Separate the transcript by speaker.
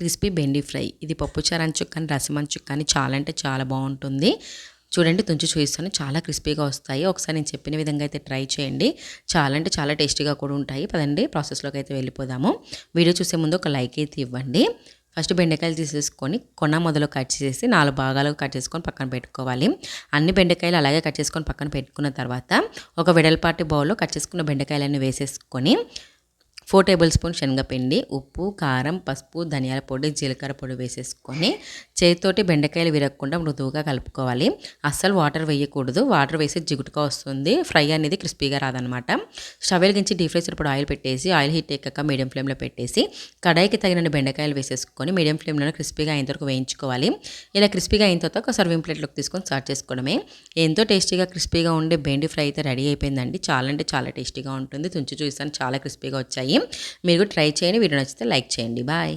Speaker 1: Crispy బెండి fry. ఇది పప్పుచారు అంచుకు కానీ రసం అంచుకు కానీ చాలా అంటే చాలా బాగుంటుంది. చూడండి తుంచి చూపిస్తాను. చాలా క్రిస్పీగా వస్తాయి. ఒకసారి నేను చెప్పిన విధంగా అయితే ట్రై చేయండి. చాలా అంటే చాలా టేస్టీగా కూడా ఉంటాయి. పదండి ప్రాసెస్లోకి అయితే వెళ్ళిపోదాము. వీడియో చూసే ముందు ఒక లైక్ అయితే ఇవ్వండి. ఫస్ట్ బెండకాయలు తీసేసుకొని కొన మొదలు కట్ చేసి నాలుగు భాగాలు కట్ చేసుకొని పక్కన పెట్టుకోవాలి. అన్ని బెండకాయలు అలాగే కట్ చేసుకొని పక్కన పెట్టుకున్న తర్వాత ఒక వెడల్పాటి బౌల్లో కట్ చేసుకున్న బెండకాయలన్నీ వేసేసుకొని ఫోర్ టేబుల్ స్పూన్ శనగపిండి ఉప్పు కారం పసుపు ధనియాల పొడి జీలకర్ర పొడి వేసేసుకొని చేతితోటి బెండకాయలు విరగకుండా మృదువుగా కలుపుకోవాలి. అస్సలు వాటర్ వేయకూడదు. వాటర్ వేసి జిగుటుగా వస్తుంది. ఫ్రై అనేది క్రిస్పీగా రాదనమాట. స్టవ్ వెలిగించి డీప్ ఫ్రై సరిపడు ఆయిల్ పెట్టేసి ఆయిల్ హీట్ ఎక్కక మీడియం ఫ్లేమ్లో పెట్టేసి కడాయికి తగిన బెండకాయలు వేసేసుకొని మీడియం ఫ్లేమ్లో క్రిస్పీగా అయిన వరకు వేయించుకోవాలి. ఇలా క్రిస్పీగా అయిన తర్వాత ఒక సర్వింగ్ ప్లేట్లోకి తీసుకొని స్టార్ట్ చేసుకోవడమే. ఎంతో టేస్టీగా క్రిస్పీగా ఉండే బెండి ఫ్రై అయితే రెడీ అయిపోయిందండి. చాలా అంటే చాలా టేస్టీగా ఉంటుంది. తుంచి చూసాను చాలా క్రిస్పీగా వచ్చాయి. మీరు ట్రై చేయండి. వీడియో నచ్చితే లైక్ చేయండి. బాయ్